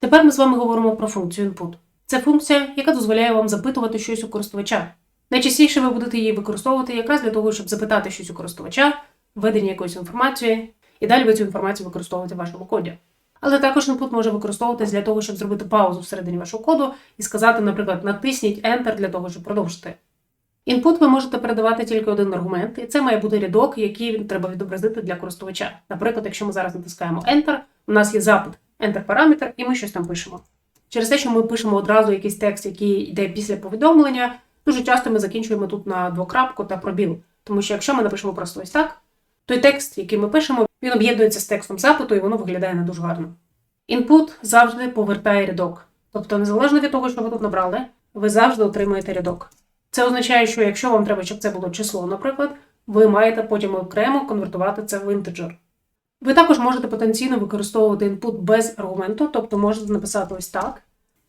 Тепер ми з вами говоримо про функцію input. Це функція, яка дозволяє вам запитувати щось у користувача. Найчастіше ви будете її використовувати якраз для того, щоб запитати щось у користувача, введення якоїсь інформації, і далі ви цю інформацію використовуєте в вашому коді. Але також input може використовуватись для того, щоб зробити паузу всередині вашого коду і сказати, наприклад, натисніть Enter для того, щоб продовжити. Інпут ви можете передавати тільки один аргумент, і це має бути рядок, який треба відобразити для користувача. Наприклад, якщо ми зараз натискаємо Enter, у нас є запит Enter параметр, і ми щось там пишемо. Через те, що ми пишемо одразу якийсь текст, який йде після повідомлення, дуже часто ми закінчуємо тут на двокрапку та пробіл. Тому що якщо ми напишемо просто ось так, той текст, який ми пишемо, він об'єднується з текстом запиту, і воно виглядає не дуже гарно. Інпут завжди повертає рядок. Тобто, незалежно від того, що ви тут набрали, ви завжди отримаєте рядок. Це означає, що якщо вам треба, щоб це було число, наприклад, ви маєте потім окремо конвертувати це в інтеджер. Ви також можете потенційно використовувати інпут без аргументу, тобто можете написати ось так.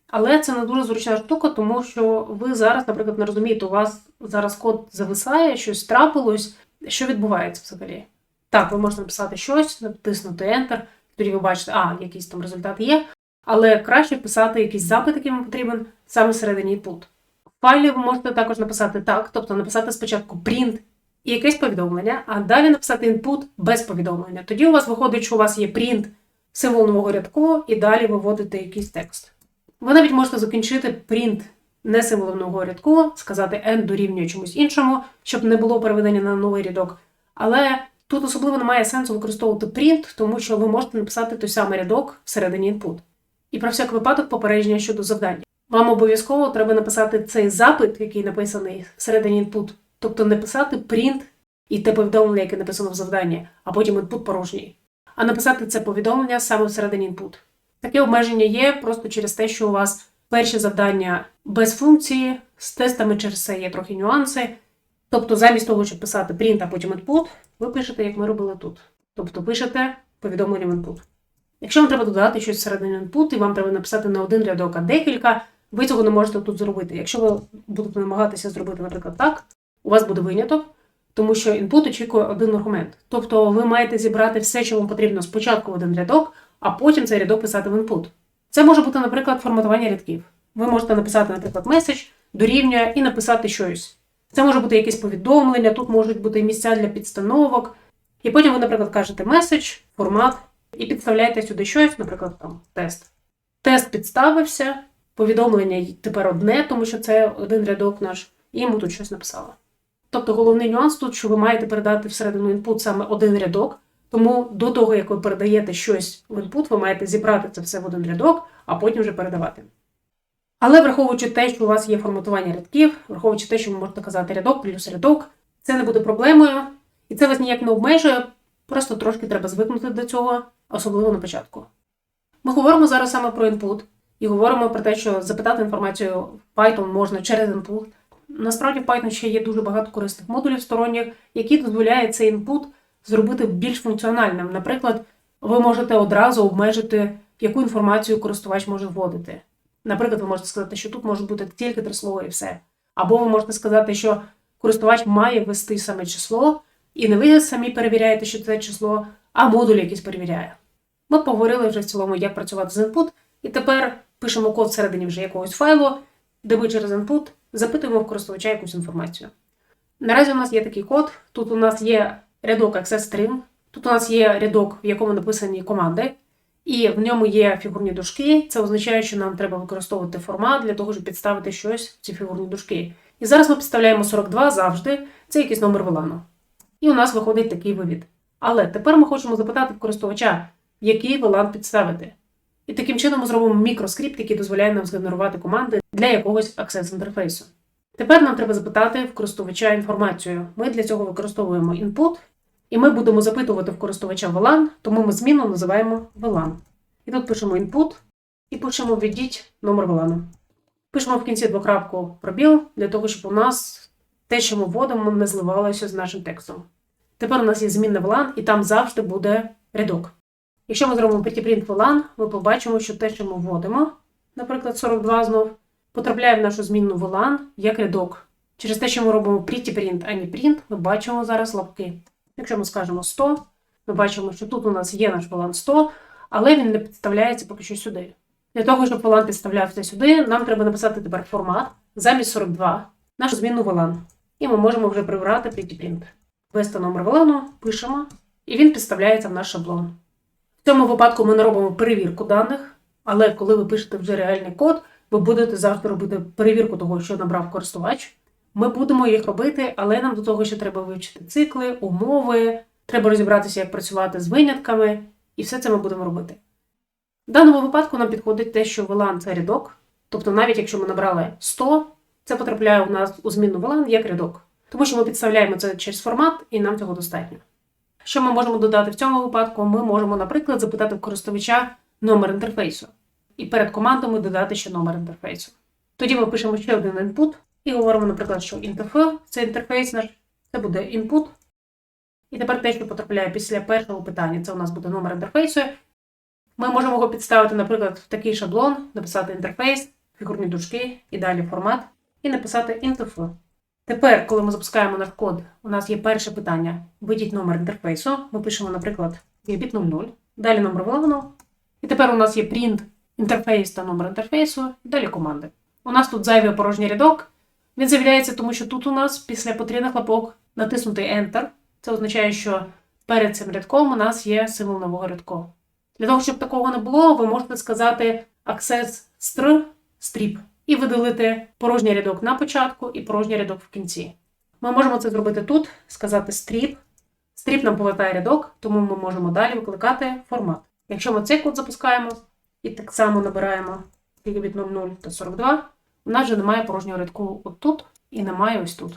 Але це не дуже зручна штука, тому що ви зараз, наприклад, не розумієте, у вас зараз код зависає, щось трапилось, що відбувається взагалі. Так, ви можете написати щось, натиснути Enter, тоді ви бачите, а, якийсь там результат є, але краще писати якийсь запит, який вам потрібен, саме всередині input. В файлі ви можете також написати так, тобто написати спочатку print і якесь повідомлення, а далі написати input без повідомлення. Тоді у вас виходить, що у вас є print, символ нового рядку, і далі ви вводите якийсь текст. Ви навіть можете закінчити print не символом нового рядку, сказати n дорівнює чомусь іншому, щоб не було переведення на новий рядок. Але тут особливо немає сенсу використовувати print, тому що ви можете написати той самий рядок всередині input. І про всяк випадок попередження щодо завдання. Вам обов'язково треба написати цей запит, який написаний всередині input, тобто не писати print і те повідомлення, яке написано в завданні, а потім input порожній, а написати це повідомлення саме всередині input. Таке обмеження є просто через те, що у вас перші завдання без функції, з тестами через це є трохи нюанси. Тобто, замість того, щоб писати print, а потім input, ви пишете, як ми робили тут. Тобто пишете повідомленням input. Якщо вам треба додати щось всередині input, і вам треба написати не один рядок, а декілька, ви цього не можете тут зробити. Якщо ви будете намагатися зробити, наприклад, так, у вас буде виняток, тому що input очікує один аргумент. Тобто ви маєте зібрати все, що вам потрібно спочатку в один рядок, а потім цей рядок писати в input. Це може бути, наприклад, форматування рядків. Ви можете написати, наприклад, меседж, дорівнює і написати щось. Це може бути якесь повідомлення, тут можуть бути місця для підстановок. І потім ви, наприклад, кажете меседж, формат, і підставляєте сюди щось, наприклад, там тест. Тест підставився, повідомлення тепер одне, тому що це один рядок наш, і йому тут щось написали. Тобто головний нюанс тут, що ви маєте передати всередину input саме один рядок, тому до того, як ви передаєте щось в input, ви маєте зібрати це все в один рядок, а потім вже передавати. Але враховуючи те, що у вас є форматування рядків, враховуючи те, що ви можете казати рядок плюс рядок, це не буде проблемою, і це вас ніяк не обмежує, просто трошки треба звикнути до цього, особливо на початку. Ми говоримо зараз саме про input і говоримо про те, що запитати інформацію в Python можна через input. Насправді в Python ще є дуже багато корисних модулів сторонніх, які дозволяють цей input зробити більш функціональним. Наприклад, ви можете одразу обмежити, яку інформацію користувач може вводити. Наприклад, ви можете сказати, що тут може бути тільки три слова і все. Або ви можете сказати, що користувач має ввести саме число, і не ви самі перевіряєте, що це число, а модуль якийсь перевіряє. Ми поговорили вже в цілому, як працювати з input, і тепер пишемо код всередині вже якогось файлу, де ми через input запитуємо в користувача якусь інформацію. Наразі у нас є такий код. Тут у нас є рядок access string, тут у нас є рядок, в якому написані команди, і в ньому є фігурні дужки. Це означає, що нам треба використовувати формат для того, щоб підставити щось в ці фігурні дужки. І зараз ми підставляємо 42 завжди, це якийсь номер вилану. І у нас виходить такий вивід. Але тепер ми хочемо запитати в користувача, який вилан підставити. І таким чином ми зробимо мікроскрипт, який дозволяє нам згенерувати команди для якогось access інтерфейсу. Тепер нам треба запитати в користувача інформацію. Ми для цього використовуємо input, і ми будемо запитувати в користувача VLAN, тому ми зміну називаємо VLAN. І тут пишемо input і пишемо введіть номер VLAN. Пишемо в кінці двокрапку пробіл для того, щоб у нас те, що ми вводимо, не зливалося з нашим текстом. Тепер у нас є змінна VLAN, і там завжди буде рядок. Якщо ми зробимо prettyprint VLAN, ми побачимо, що те, що ми вводимо, наприклад, 42 знов, потрапляє в нашу змінну VLAN як рядок. Через те, що ми робимо prettyprint, а не print, ми бачимо зараз лапки. Якщо ми скажемо 100, ми бачимо, що тут у нас є наш VLAN 100, але він не підставляється поки що сюди. Для того, щоб VLAN підставлявся сюди, нам треба написати тепер формат замість 42, нашу змінну VLAN. І ми можемо вже прибрати print. Ввести номер VLAN, пишемо, і він підставляється в наш шаблон. В цьому випадку ми не робимо перевірку даних, але коли ви пишете вже реальний код, ви будете завжди робити перевірку того, що набрав користувач. Ми будемо їх робити, але нам до того ще треба вивчити цикли, умови, треба розібратися, як працювати з винятками, і все це ми будемо робити. В даному випадку нам підходить те, що VLAN – це рядок, тобто навіть якщо ми набрали 100, це потрапляє у нас у змінну VLAN як рядок, тому що ми підставляємо це через формат, і нам цього достатньо. Що ми можемо додати в цьому випадку? Ми можемо, наприклад, запитати в користувача номер інтерфейсу, і перед командами додати ще номер інтерфейсу. Тоді ми пишемо ще один input і говоримо, наприклад, що INTF – це інтерфейс наш, це буде input. І тепер те, що потрапляє після першого питання, це у нас буде номер інтерфейсу. Ми можемо його підставити, наприклад, в такий шаблон, написати інтерфейс, фігурні дужки і далі формат, і написати INTF. Тепер, коли ми запускаємо наш код, у нас є перше питання: введіть номер інтерфейсу. Ми пишемо, наприклад, gigabit 00, далі номер VLAN. І тепер у нас є print інтерфейс та номер інтерфейсу, і далі команди. У нас тут зайвий порожній рядок. Він з'являється, тому що тут у нас після потрібних лапок натиснути Enter. Це означає, що перед цим рядком у нас є символ нового рядку. Для того, щоб такого не було, ви можете сказати access str strip і видалити порожній рядок на початку і порожній рядок в кінці. Ми можемо це зробити тут, сказати стріп. Стріп нам повертає рядок, тому ми можемо далі викликати формат. Якщо ми цей код запускаємо і так само набираємо gigabit 00 та 42, у нас вже немає порожнього рядку отут і немає ось тут.